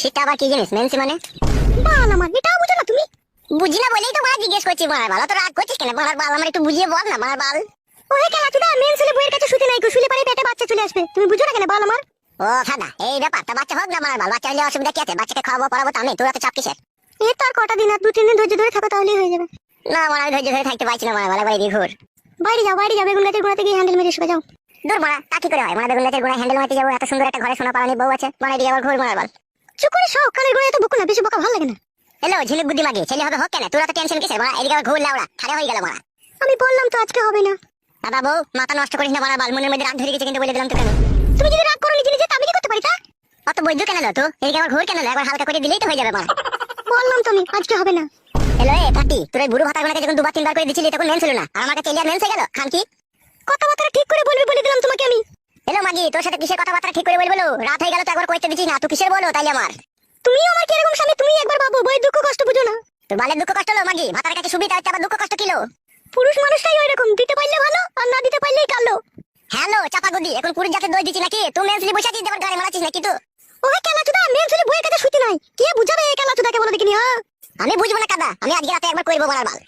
সেটা আবার কি জিনিস মেনসি মানে? বাল আমার এটাও বুঝো না তুমি। বুঝি না বলেই তো মারা জিজ্ঞেস করছি বাল তো রাগ করছিস কেন? বাল আমার একটু বুঝিয়ে বল না মারার বাল। ও হে খেলাচুদা মেন্স হলে বইয়ের কাছে শুতে নাই গো শুলে পারে পেটে বাচ্চা চলে আসবে। তুমি বুঝো না কেন বাল আমার? ও সাদা এই ব্যাপার তা বাচ্চা হোক না বাল বাচ্চা হলে অসুবিধা কি আছে? বাচ্চাকে খাওয়াবো পড়াবো তো আমি তোর তো চাপ কিসের? এ তো আর কটা দিন আর দু তিন দিন ধৈর্য ধরে থাকো তাহলেই হয়ে যাবে। না মারা আমি ধৈর্য ধরে থাকতে পারছি না মারা বাল একবার এদিকে ঘুর। বাইরে যাও বাইরে যাও বেগুন গাছের গোড়া থেকে হ্যান্ডেল মেরে শুয়ে যাও। দূর মারা তা কি করে হয়? মারা বেগুন গাছের গোড়ায় হ্যান্ডেল মারতে যাব এত সুন্দর একটা ঘরে সোনা পালানি বউ আছে। মারা এদিকে আবার ঘুর বাল চুপ করে সব কানের গোড়ায় তো বকো না বেশি বকা ভালো লাগে না। হ্যালো ঝিনুক বুদ্ধি মাগি ছেলে হবে হোক কেন? তোরা তো টেনশন কিসের? মারা এদিকে ঘুর লাউড়া ছাড়া হয়ে গেল মারা। আমি বললাম তো আজকে হবে না। দাদা বউ মাথা নষ্ট করিস না মারা বাল মনের মধ্যে রাগ ধরে গেছে কিন্তু বলে দিলাম তোকে আমি। তুমি যদি রাগ করো নিজে নিজে তা আমি কি করতে পারি তা? অত বৈদ্য কেন তো এদিকে আবার ঘুর কেন একবার হালকা করে দিলেই তো হয়ে যাবে মারা। বললাম তো আমি আজকে হবে না। হ্যালো এ কাটি তোর এই বুড়ো ভাতার গোনাকে যখন দুবার তিনবার করে দিছিলি তখন মেন ছিল না। আর আমার কাছে এলিয়ার মেন হয়ে গেল? খান কি? কথাবার্তা ঠিক করে বলবি বলে দিলাম তোমাকে আমি। হ্যালো মাগি তোর সাথে কিসের কথাবার্তা ঠিক করে বলব? রাত হয়ে গেল তো একবার কইতে দিছিস না তুই কিসের বলো তাই আমার? তুমিও আমার কীরকম স্বামী? তুমি একবার ভাবো বই দুঃখ কষ্ট বুঝো না। তোর বালের দুঃখ কষ্ট হলো মাগি ভাতার কাছে সুবিধা হচ্ছে আবার দুঃখ কষ্ট কিলো পুরুষ মানুষটাই ওই রকম দিতে পারলে ভালো আর না দিতে পারলেই কালো। হ্যালো চাপা গুদি এখন পুরুষ জাতের দই দিচ্ছি নাকি? তুই মেনসলি বসে আছিস দেবার গাড়ি মারাচ্ছিস নাকি তুই? ওই কেলা চুদা মেন ছেলে বইয়ের কাছে শুতে নাই। কে বুঝাবে এই কেলা চুদাকে বলো দেখিনি হ্যাঁ আমি বুঝব না কাদা আমি আজকে রাতে একবার করব মারার বাল।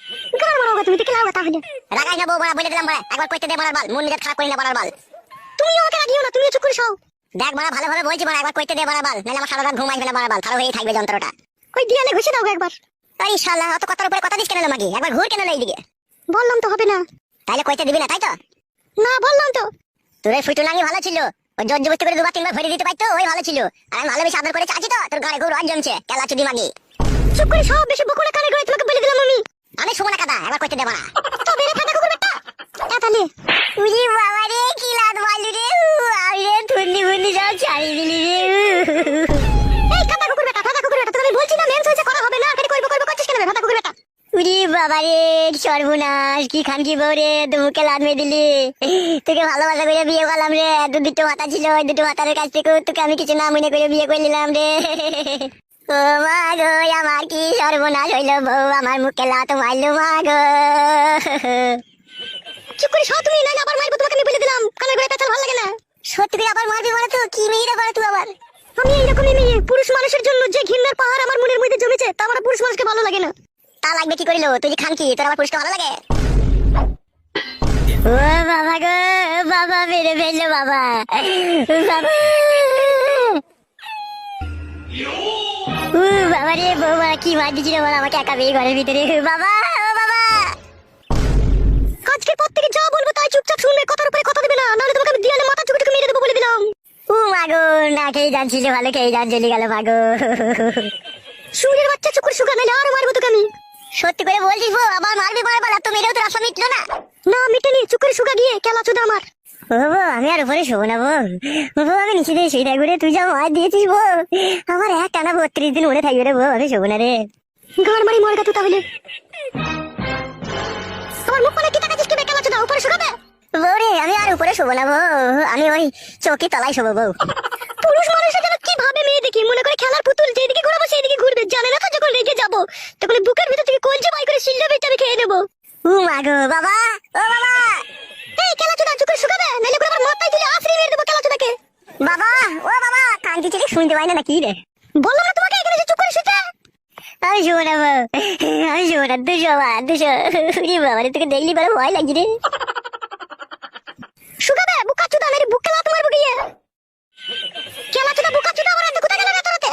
গান মারো তুমি দেখে লাও তাহলে রাগাই না বউ মারা বলে দিলাম মারা একবার কইতে দে মারার বাল মন নিজের খারাপ করি না মারার বাল। তুমি আমাকে রাগিও না তুমি চুপ করে দেখ মারা বলছি মারা একবার কইতে দে বাল নাহলে আমার সারা রাত ঘুম আসবে না বাল খারাপ থাকবে যন্ত্রটা। ওই দিয়ালে ঘষে দাও একবার। শালা অত কথার উপরে কথা দিস কেন মাগি? একবার ঘুর কেন এইদিকে? বললাম তো হবে না। তাইলে কইতে দিবি না তাই তো? না বললাম তো। তোর ভালো ছিল। ওই জোর জবস্তি করে দুবার তিনবার ভরে দিতে পারতো ওই ভালো ছিল। আর আমি ভালোবেসে আদর করে চাচ্ছি তো? তোর গাড়ি ঘুর রজ জমছে। কেলা চুদি মাগি। চুপ করে সব বেশি বকুড়ে কানে করে তোমাকে বলে দিলাম আমি। আমি শুভ না কাদা একবার কইতে দেবো না তবে রে ফাটা কুকুর তাহলে? উজি বাবা রে, কি লাদ মারলি রে? আমি রে থুন্নি ফুন্নি সব ছাড়ি দিলি রে এই কাটা কুকুর বেটা ফাটা কুকুর বেটা তোকে বলছি না মেন হয়েছে, করা হবে না, খালি করব করব, করছিস কেন ফাটা কুকুর বেটা উরি বাবা রে সর্বনাশ, কি খান কি বউ রে তুই লাদ মেয়ে দিলি। তোকে ভালোবাসা করে বিয়ে করলাম রে দু দুটো মাথা ছিল, ওই দুটো মাথার কাছ থেকে তোকে আমি কিছু না মনে করে বিয়ে করে নিলাম রে। ও মা গো, আমার কি সর্বনাশ হইল বউ, আমার মুখে লাত মারলো মা গো। চুপ করে সব তুমি নাইলে আবার মারবো তোমাকে আমি বলে দিলাম। কানের গোড়ায় পেঁচাল ভালো লাগে না। সত্যি করে আবার মারবি বলে তো? কি মেয়েরা করে তুই আবার? আমি এইরকমই মেয়ে। পুরুষ মানুষের জন্য যে ঘৃণার পাহাড় আমার মনের মধ্যে জমেছে তা আমার পুরুষ মানুষকে ভালো লাগে না। তা লাগবে কি করিল? তুই খান কি? তোর আমার পুরুষকে ভালো লাগে? ও বাবা গো বাবা মেরে ফেলল বাবা। বাবা। ও বাবা রে বৌমা কি মার দিছিল বল? আমাকে একা বিয়ে ঘরের ভিতরে। বাবা। কথার উপরে কথা দেবে না নাহলে তোমাকে আমি দিয়ালে মাথা চুকে মেরে দেবো বলে দিলাম। ও মাগো না খেয়ে যাচ্ছিল ভালো খেয়ে যান চলে গেল মাগো সুরের বাচ্চা চুকুর সুগা নাইলে আরও মারবো তোকে আমি। সত্যি করে বলছিস বউ আবার মারবি মারবার আর তো মেরেও তো রাস্তা মিটলো না। না মিটেনি চুকুর সুগা গিয়ে কেলা চুদা আমার। ও আমি আর উপরে শোবো না বউ। আমি নিচে দিয়ে শুয়ে থাকব রে তুই যা মার দিয়েছিস বউ। আমার এক টানা বত্রিশ দিন উড়ে থাকবে রে বউ আমি শোবো না রে। গাড় মারি মরে গেতো তাহলে। আমার মুখ মানে কি টাকা চিস্কি কেলা চুদা উপরে শুকাবে? বউ আমি আর উপরে শোবো না আমি ওই চৌকি তলায় শোবো বউ পুরুষ মানুষের যেন কি ভাবে মেয়ে দেখি? মনে করে খেলার পুতুল যেদিকে ঘুরাবো সেদিকে ঘুরবে। জানে না তো যখন রেগে যাব। তখন বুকের ভিতর থেকে কলজে বাই করে শিল্লা বেচে আমি খেয়ে নেব। ও মাগো বাবা, ও বাবা। এই খেলা চুদা চুকুর শুকাবে? নাইলে করে আমার মাথায় তুলে আছড়ে মেরে দেবো খেলা চুদাকে বাবা, ও বাবা কান্তি চিলি শুনতে পাই না নাকি রে? বললাম না তোমাকে এখানে যে চুপ করে শুতে? আমি শোবো না আমি শোবো না দুশো বা দুশো। বাবা তোকে দেখলি বলে ভয় লাগছে রে। শুকাবে বুকা চুদা নাইলে বুকে লাত মারবো গিয়ে। চুদা বুকা চুদা আমার কোথায় গেল না তোরাতে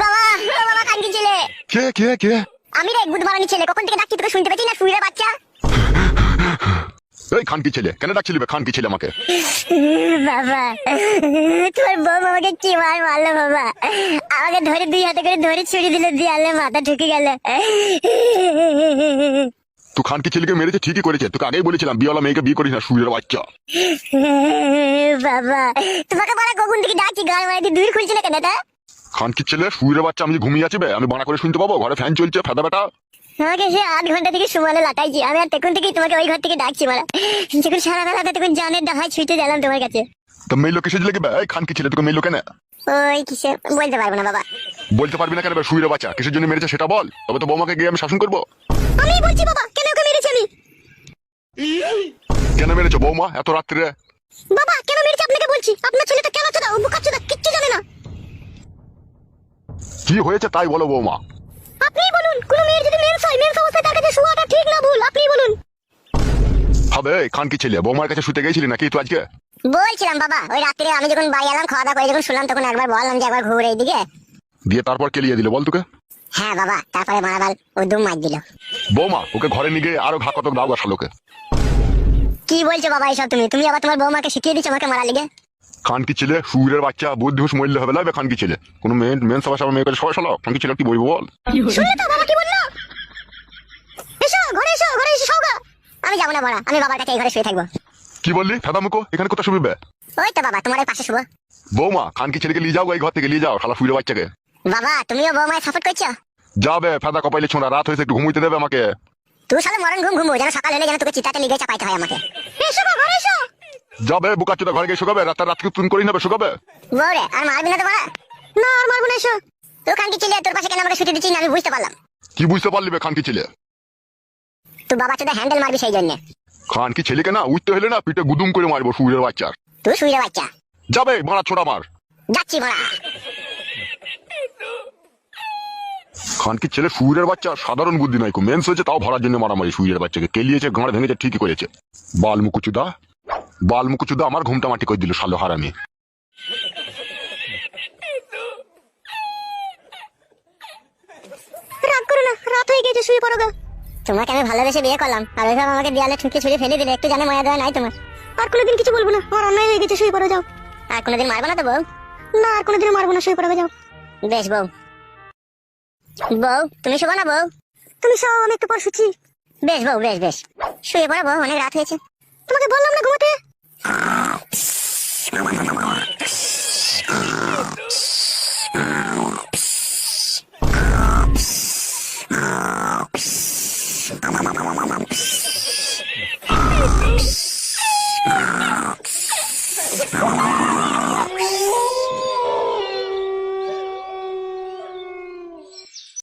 বাবা বাবা ছেলে কে কে কে? আমি রে গুড মারানি ছেলে কখন থেকে ডাকছি তোকে শুনতে পাচ্ছি না? শুয়ে বাচ্চা। এই খানকি ছেলে? কেন ডাকছিলি বে? খানকি ছেলে আমাকে? বাবা তোর বউ আমাকে কি মার মারলো বাবা? আমাকে ধরে দুই হাতে করে ধরে ছুরি দিল মাথা ঢুকে গেল। তুই খানকি ছেলেকে মেরেছে? ঠিকই করেছে। তোকে আগেই বলেছিলাম বিয়েওয়ালা মেয়েকে বিয়ে করিস না সুরের বাচ্চা। বাবা তোমাকে বড় কখন থেকে ডাকছি? গান মারি দিয়ে দূর খুলছিল কেন তা ছেলে? সুরের বাচ্চা আমি ঘুমিয়ে আছি বে? আমি বানা করে শুনতে পাবো? ঘরে ফ্যান চলছে ফেদা বেটা। আমাকে সে আধ ঘণ্টা থেকে সুমালে লাটাইছি। আমি আর তখন থেকেই তোমাকে ওই ঘর থেকে ডাকছি মারা। যখন সারা বেলাতে তখন জানের ডাহাই ছুটে গেলাম তোমার কাছে। তো মেয়ে লোক লেগে এই খানকি ছেলে তোকে মেয়ে লোকে না ওই কিসে? বলতে পারব না বাবা। বলতে পারবি না কেন সুরের বাচ্চা? কিসের জন্য মেরেছে সেটা বল। তবে তো বৌমাকে গিয়ে আমি শাসন করব। আমি বলছি বাবা কেন ওকে মেরেছি আমি? কেন মেরেছো বৌমা এত রাত্রে? বাবা কেন মেরেছি আপনাকে বলছি? আপনার ছেলেটা কেন চোদা ও বুকা চোদা কিচ্ছু জানে না। কি হয়েছে তাই বলো বৌমা। আপনি বলুন কোন মেয়ের যদি মেন্স হয় মেন্স অবস্থায় তার কাছে শোয়াটা ঠিক না ভুল আপনি বলুন হবে? এই খানকি ছেলে? বৌমার কাছে শুতে গেছিলি নাকি তুই আজকে? বলছিলাম বাবা ওই রাত্রে আমি যখন বাড়ি এলাম খাওয়া দাওয়া করে যখন শুনলাম তখন একবার বললাম যে একবার ঘুরে এইদিকে। দিয়ে তারপর কেলিয়ে দিল বল তোকে। হ্যাঁ বাবা তারপরে মারাবাল ও দুম মার দিল। বৌমা ওকে ঘরে নিয়ে গিয়ে আরও ঘা কতক দাও কি বলছো বাবা তুমি? তুমি আবার তোমার বৌমাকে শিখিয়ে দিচ্ছ আমাকে মারা লিগে? খানকি ছেলে? সুরের বাচ্চা বুদ্ধি হুস মরলে হবে লাগবে খানকি ছেলে? কোনো মেন সবার সবার মেয়ে করে সবাই শালো খানকি ছেলে কি বলব বল? শুনলে তো বাবা কি বলল? এসো ঘরে এসো ঘরে এসে আমি যাব না বড়া। আমি বাবার কাছে এই ঘরে শুয়ে থাকব। কি বললি? ফেদা মুখো এখানে কোথায় শুবিবে? ওই তো বাবা তোমার পাশে শুভ বৌমা খানকি ছেলেকে নিয়ে যাও এই ঘর থেকে নিয়ে যাও শালা সুরের বাচ্চাকে। বাবা তুমিও বৌমায় সাপোর্ট করছ? যাবে ফেদা কপাইলে ছোঁড়া রাত হয়েছে একটু ঘুমুইতে দেবে আমাকে। তুই সালে মরণ ঘুম ঘুমো যেন সকাল হলে যেন তোকে চিতাতে লিগে চাপাইতে হয় আমাকে। এসো বাবা ঘরে এসো। যাবে বুকা চোদা ঘরে গিয়ে শুকাবে রাত রাত তুমি করি নেবে শুকাবে। বৌরে আর মারবি না তো বড়া। না আর মারবো না এসো। তুই খানকি ছেলে তোর পাশে কেন আমাকে ছুটি দিচ্ছিস না আমি বুঝতে পারলাম। কি বুঝতে পারলি বে খানকি ছেলে? তুই বাবা চোদা হ্যান্ডেল মারবি সেই জন্য। খানকি ছেলেকে না? উঠতে হলে না পিঠে গুদুম করে মারবো সুরের বাচ্চার তুই শুয়ে বাচ্চা। যাবে মারা ছোড়া মার। যাচ্ছি বড়া খানকি ছেলে সুরের বাচ্চা? সাধারণ বুদ্ধি নাই মেন্স হয়েছে তাও ভরার জন্য মারামারি সুরের বাচ্চাকে। কেলিয়েছে গাঁড় ভেঙেছে ঠিকই করেছে। বালমুকুচুদা বালমুকুচুদা আমার ঘুমটা মাটি করে দিল সালো হারামি। রাগ করো না রাত হয়ে গেছে শুয়ে পড়ো গা। তোমাকে আমি ভালোবেসে বিয়ে করলাম আর ওইভাবে আমাকে দেয়ালে ঠুকে ছুড়ে ফেলে দিলে একটু জানে ময়া দেওয়া নাই তোমার। আর কোনোদিন কিছু বলব না আর অন্যায় হয়ে গেছে শুয়ে পড়ো যাও। আর কোনোদিন মারবো না তো বউ? না আর কোনোদিন মারবো না শুয়ে পড়ো যাও। বেশ বউ। বউ তুমি শোবো না বউ? তুমি সব আমি একটু পর শুচ্ছি। বেশ বউ বেশ বেশ। শুয়ে পড়ো বউ অনেক রাত হয়েছে। তোমাকে বললাম না ঘুমাতে?